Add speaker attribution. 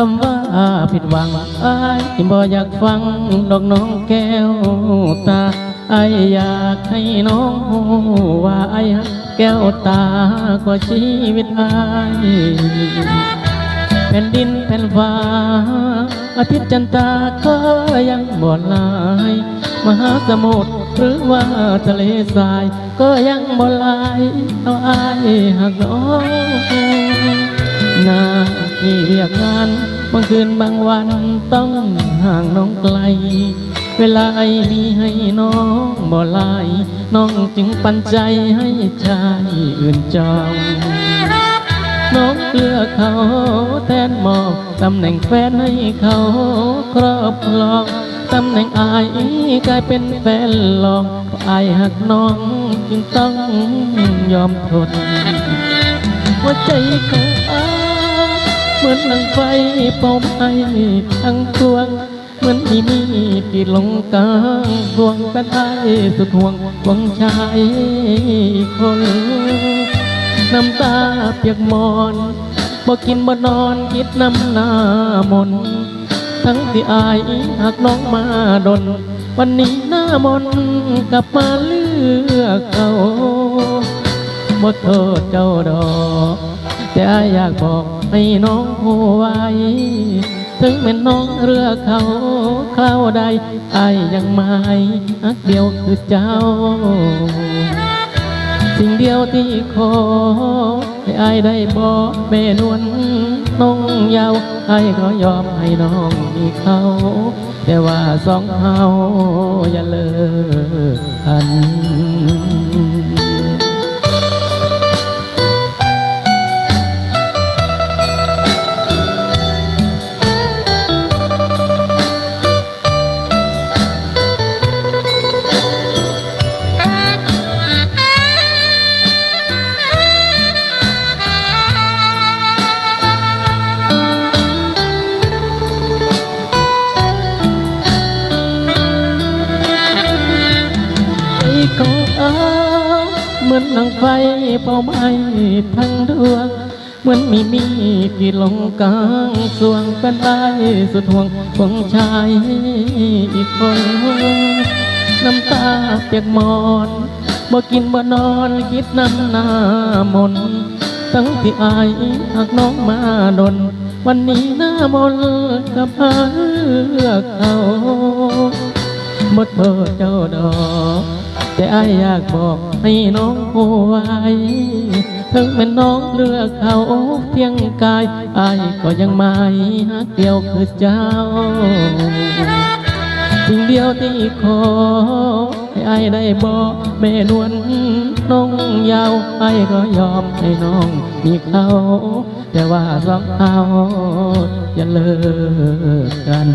Speaker 1: คำว่าผิดหวังไอายบ่อยากฟังดอกน้องแก้วตาไอายอยากให้น้องว่าไอายหักแก้วตากว่าชีวิตไอายแผ่นดินแผ่นฟ้าอาทิตย์จันทราก็ยังบ่ลาย มหาสมุทรหรือว่าทะเลทราย ก็ยังบ่ลายเอาอายหักน้อง นาที่เรียกงานบางคืนบางวันต้องห่างน้องไกล เวลาไอมีให้น้องบ่ลาย น้องจึงปันใจให้ชายอื่นจองน้องเลือกเขาแทนมอบตำแหน่งแฟนให้เขาครอบครองตำแหน่งอายกลายเป็นแฟนหลองอายหักน้องจึงต้องยอมทนหัวใจของอาย เหมือนนังไฟเป่าไม้ทั้งดวง เหมือนที่มีกีดลงกลางดวงเป็นไอ้สุดห่วงหวงชายคน น้ำตาเปียกมอนบ่กินบ่นอนคิดน้ำหน้ามน ทั้งที่อายหักน้องมาดน วันนี้หน้ามนกลับมาเลือกเขาบ่โทษเจ้าดอก แต่อายอยากบอก ให้น้องหูไว้ ถึงแม่นน้องเรือเขาคราวใดไอายยังไม่ฮักเดียวคือเจ้า สิ่งเดียวที่ขอให้อได้บอกแม่นวลน้องยาวไอายก็ยอมให้น้องมีเขาแต่ว่าสองเฮาอย่าเลิกกัน ใจของเอาเหมือนหนังไฟเป่าไหม้ทั้งดวง เหมือนมีมีที่ลงกลางสวงเป็นไอ้สุดห่วงของชายอีกคน น้ำตาเปียกหมอนบ่กินบ่นอนคิดน้ำหน้ามนทั้งที่อายหักน้องมาดน วันนี้หน้ามนกับอาเลือกเขาหมดโทษเจ้าดอก แต่อายอยากบอกให้น้องหูไว้ถึงแม่นน้องเลือกเขาเพียงกายอายก็ยังไม่ฮักเดียวคือเจ้าสิ่งเดียวที่ขอให้อายได้บอกแม่นวลน้องยาวอายก็ยอมให้น้องมีเขา แต่ว่าสองเขาอย่าเลิกกัน